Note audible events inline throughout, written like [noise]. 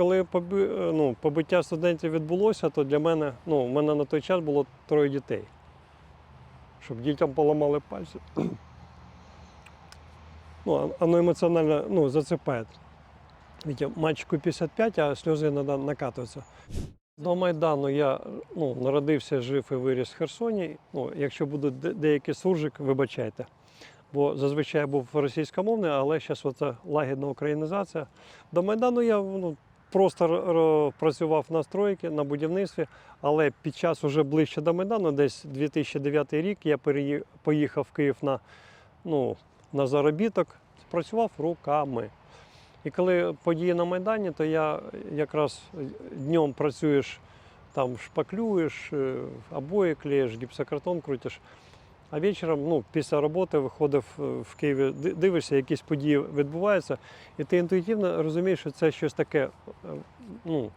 коли е, ну, побиття студентів відбулося, то для мене, ну, у мене на той час було троє дітей. Щоб дітям поламали пальці. [clears throat] Ну, а- оно емоціонально ну, зацепає. Видите, мальчику 55, а сльози іноді накатуються. До Майдану я ну, народився, жив і виріс в Херсоні. Ну, якщо буде де- деякий суржик, вибачайте. Бо зазвичай я був російськомовний, але зараз лагідна українізація. До Майдану я ну, просто працював на стройці, на будівництві, але під час уже ближче до Майдану, десь 2009 рік, я поїхав в Київ на, ну, на заробіток, працював руками. І коли події на Майдані, то я якраз днем працюєш, там шпаклюєш, е, обої клеїш, гіпсокартон крутиш. А вечором, ну, після роботи виходив е, в Києві, дивишся, якісь події відбуваються, і ти інтуїтивно розумієш, що це щось таке, е, ну,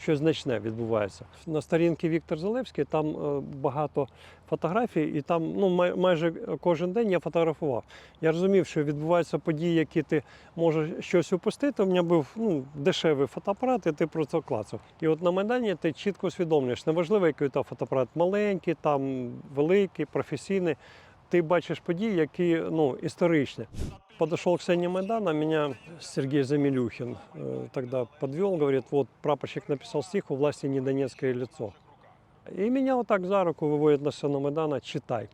щось значне відбувається. На сторінці Віктор Залевський там е, багато фотографій, і там ну, май- майже кожен день я фотографував. Я розумів, що відбуваються події, які ти можеш щось упустити. У мене був ну, дешевий фотоапарат, і ти просто клацав. І от на Майдані ти чітко усвідомлюєш, неважливо, який там фотоапарат маленький, там великий, професійний Ти бачиш події, які ну, історичні. Подошел к сцене Майдана, меня Сергей Замилюхин э, тогда подвел, говорит, вот прапорщик написал стих «У власти не донецкое лицо». И меня вот так за руку выводит на сцену Майдана, читай.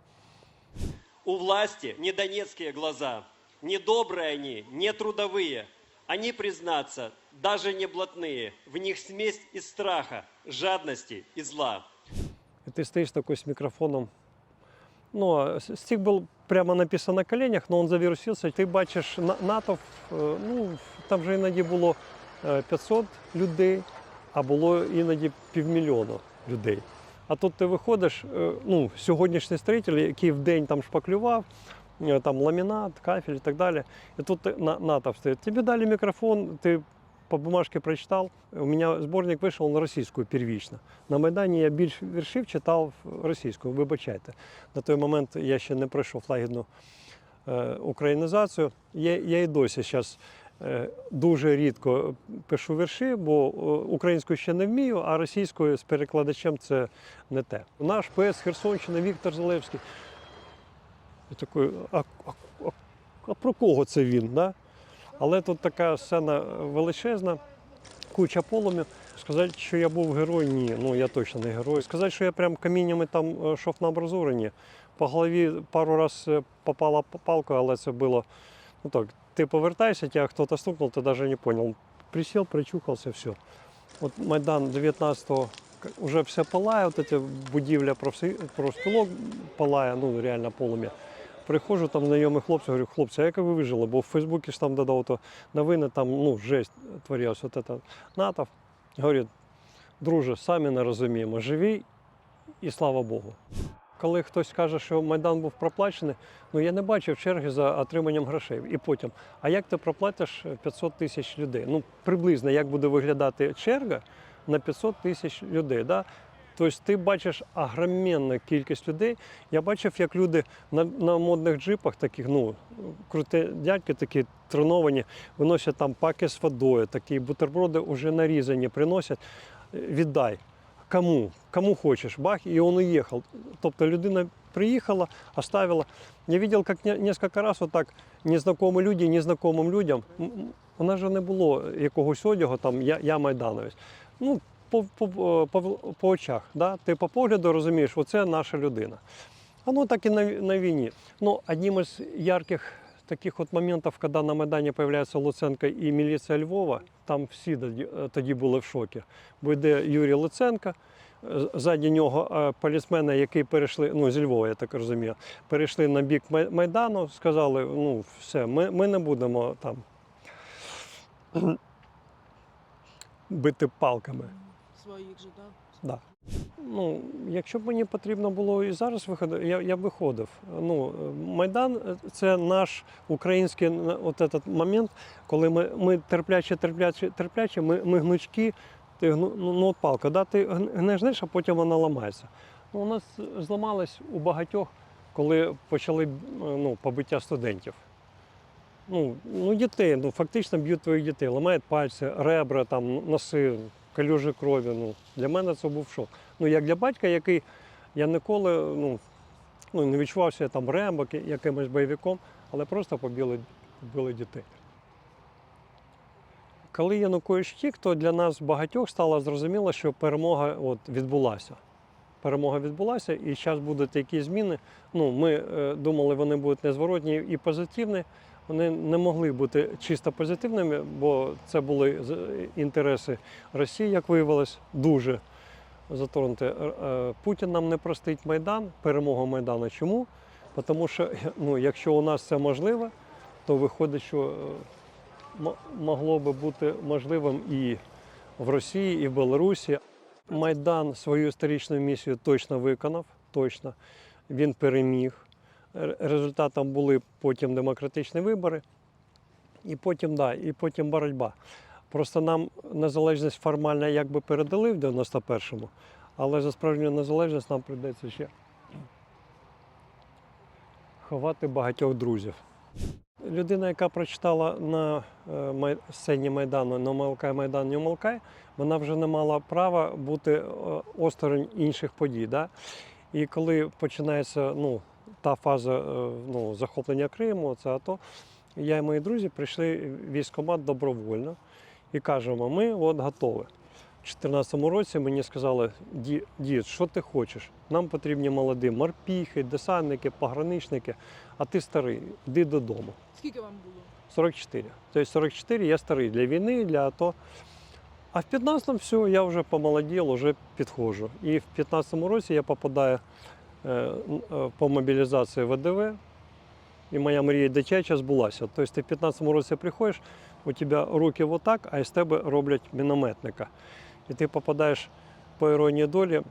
У власти не донецкие глаза, не добрые они, не трудовые. Они, признаться, даже не блатные. В них смесь из страха, жадности и зла. И ты стоишь такой с микрофоном. Ну, стих был прямо написан на коленях, но он завірусився. Ти бачиш на- натовп, е, ну, там вже іноді було е, 500 людей, а було іноді півмільйона людей. А тут ти виходиш, е, ну, сьогоднішній строїтель, який в день там шпаклював, е, там ламінат, кафель і так далі. І тут ти- на, натовп стоїть. Тобі дали мікрофон, ти по бумажке прочитал. У меня сборник вийшов на російську первічно. На Майдані я більш віршів читав російською, вибачайте. На той момент я ще не пройшов лагідну е, українізацію. Я, я і досі зараз е, дуже рідко пишу вірші, бо е, українською ще не вмію, а російською з перекладачем це не те. Наш поет з Херсонщини Віктор Залевський. Я такий, а, а, а, а про кого це він? Да? Але тут така сцена величезна, куча полум'я. Сказати, що я був герой, ні, ну я точно не герой. Сказати, що я прям каміннями там е, йшов на амбразури, ні. По голові пару разів попала палка, але це було ну так. Ти повертаєшся, тебе хтось стукнув, ти навіть не зрозумів. Присів, причухався, все. От Майдан 19-го вже все палає, от ця будівля профспілок палає, ну реально полум'я. Приходжу, там знайомий хлопці, говорю, хлопці, а як ви вижили? Бо в Фейсбуці ж там додав то новини, там ну, жесть творилась. От это натов. Говорить, друже, самі не розуміємо, живі і слава Богу. Коли хтось каже, що Майдан був проплачений, ну я не бачив черги за отриманням грошей. І потім, а як ти проплатиш 500 тисяч людей? Ну, приблизно як буде виглядати черга на 500 тисяч людей. Да? Тобто ти бачиш агроменну кількість людей. Я бачив, як люди на, на модних джипах, таких, ну, круті дядьки, такі треновані, виносять там паки з водою, такі бутерброди вже нарізані, приносять. Віддай. Кому? Кому хочеш, бах, і він уїхав. Тобто людина приїхала, оставила. Я бачив, як не- несколько раз отак незнайомі люди незнайомим людям. У нас же не було якогось одягу, там я, я майдановець. Ну, по, по, по, по очах. Да? Ти по погляду розумієш, оце наша людина. Оно так і на, на війні. Ну, одним із ярких таких от моментів, коли на Майдані з'являється Луценко і міліція Львова, там всі тоді, тоді були в шокі. Бо йде Юрій Луценко, е, ззаді нього е, полісмени, які перейшли, ну зі Львова, я так розумію, перейшли на бік Майдану, сказали, ну все, ми, ми не будемо там [clears throat] бити палками. Своїх же, так? Да. Ну, якщо б мені потрібно було і зараз виходити, я, я б виходив. Ну, Майдан це наш український от этот момент, коли ми, ми терпляче, терпляче, терпляче, ми, ми гнучки, ти гну, ну, ну, от палка, да? ти гн- гнеш, а потім вона ламається. Ну, у нас зламалось у багатьох, коли почали ну, побиття студентів. Ну, ну дітей, ну фактично б'ють твоїх дітей, ламають пальці, ребра, там, носи, калюжі крові. Ну, для мене це був шок. Ну, як для батька, який я ніколи ну, ну, не відчувався там рембо, якимось бойовиком, але просто побили, побили дітей. Коли Янукович втік, то для нас багатьох стало зрозуміло, що перемога от, відбулася. Перемога відбулася, і зараз будуть якісь зміни. Ну, ми е, думали, вони будуть незворотні і позитивні. Вони не могли бути чисто позитивними, бо це були інтереси Росії, як виявилось, дуже затронуті. Е, е, Путін нам не простить Майдан, перемогу Майдану. Чому? Тому що [laughs] ну, якщо у нас це можливо, то виходить, що е, могло би бути можливим і в Росії, і в Білорусі. Майдан свою історичну місію точно виконав. Точно. Він переміг. Результатом були потім демократичні вибори, і потім, да, і потім боротьба. Просто нам незалежність формально якби передали в 91-му, але за справжню незалежність нам прийдеться ще ховати багатьох друзів. Людина, яка прочитала на е, сцені Майдану «Не умолкай, Майдан, не умолкай», вона вже не мала права бути е, осторонь інших подій. Да? І коли починається ну, та фаза е, ну, захоплення Криму, це АТО, я і мої друзі прийшли в військкомат добровольно і кажемо, ми от готові. У 2014 році мені сказали, дід, що ти хочеш? Нам потрібні молоді морпіхи, десантники, пограничники, а ти старий, йди додому. Скільки вам було? 44. Тобто 44 я старий для війни, для АТО. А в 15-му все, я вже помолодів, вже підходжу. І в 15-му році я попадаю по мобілізації ВДВ, і моя мрія дитяча збулася. Тобто ти в 15-му році приходиш, у тебе руки вот так, а із тебе роблять мінометника. І ти попадаєш по іронії долі,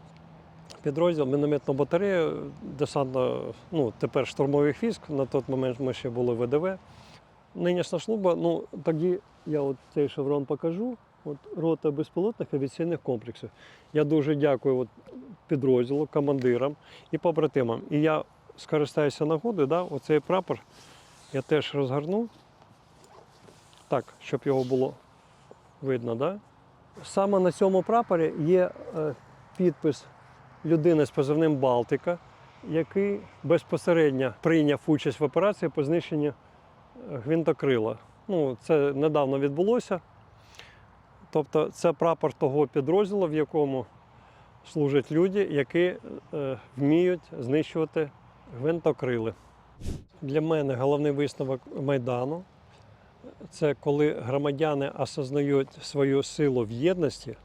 підрозділ, мінометну батарею, десантно, ну, тепер штурмових військ, на той момент ми ще були ВДВ. Нинішня служба, ну тоді я от цей шеврон покажу. От рота безпілотних авіаційних комплексів. Я дуже дякую от, підрозділу, командирам і побратимам. І я скористаюся нагодою, да, оцей прапор я теж розгорну. Так, щоб його було видно. Да? Саме на цьому прапорі є е, підпис людини з позивним Балтика, який безпосередньо прийняв участь в операції по знищенню гвинтокрила. Ну, це недавно відбулося. Тобто це прапор того підрозділу, в якому служать люди, які е, вміють знищувати гвинтокрили. Для мене головний висновок Майдану це коли громадяни осознають свою силу в єдності,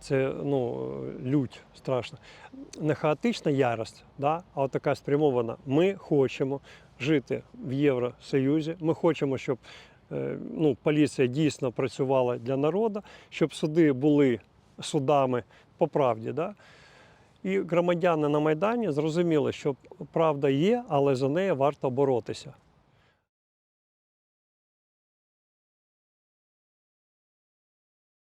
це ну, лють страшно. Не хаотична ярость, да? а от така спрямована. Ми хочемо жити в Євросоюзі. Ми хочемо, щоб ну, поліція дійсно працювала для народу, щоб суди були судами по правді. Да? І громадяни на Майдані зрозуміли, що правда є, але за неї варто боротися.